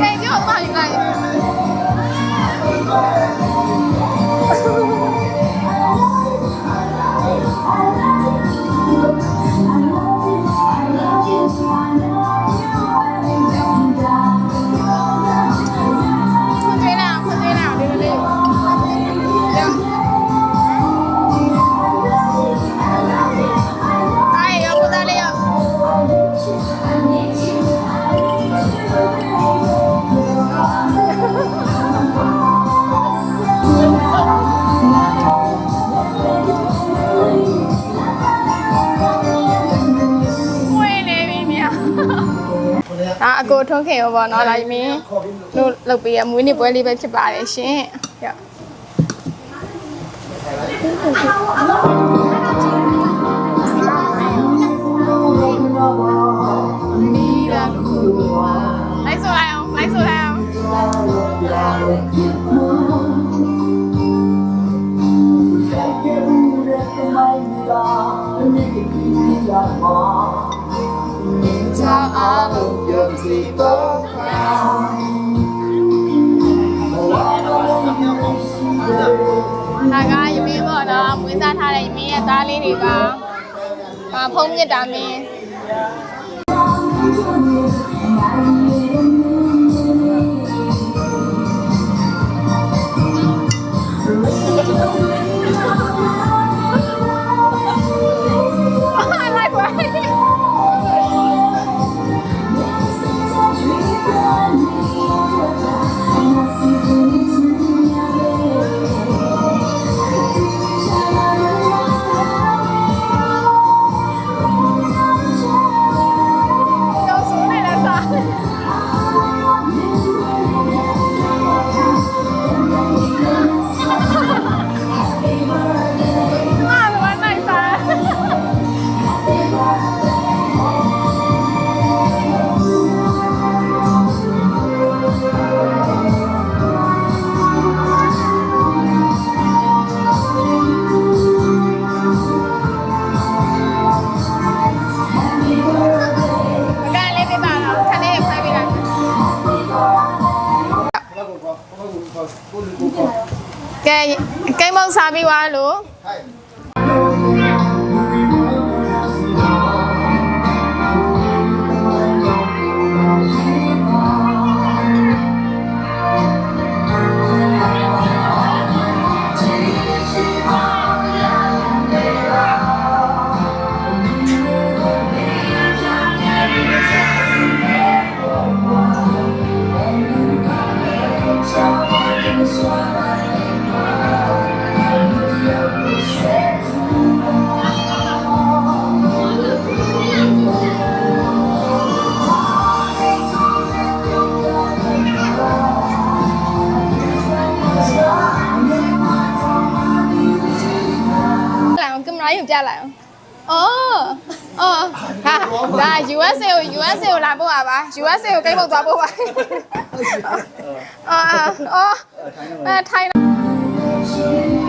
哎你，好不好？应该。 အကိုထွန်းခင်ရောပေါ့နော်ဒါကြီးမင်းတို့လုပ်ပေးရမွေးနေ့ပွဲလေးပဲဖြစ်ပါတယ်ရှင်ရောမီလာကူလိုက်ဆိုလိုက်အောင်လိုက်ဆိုလိုက်အောင် ချာအားလုံးပြုံးစီတော့ခါဒါကယမင်းပေါ့နော်မွေးစားထားတဲ့ယမင်းရဲ့သားလေးတွေပါအာဖုံးမြစ်တာမင်း ကဲကိမ်းမောက်စားပြီးွားလို့ ပြလိုက်အောင်အော်အော်ဟာဒါ USA ကို USA ကိုလာပို့ပါပါ USA ကိုကိမ်းမောက်သွားပို့ပါအာအော်အဲထိုင်း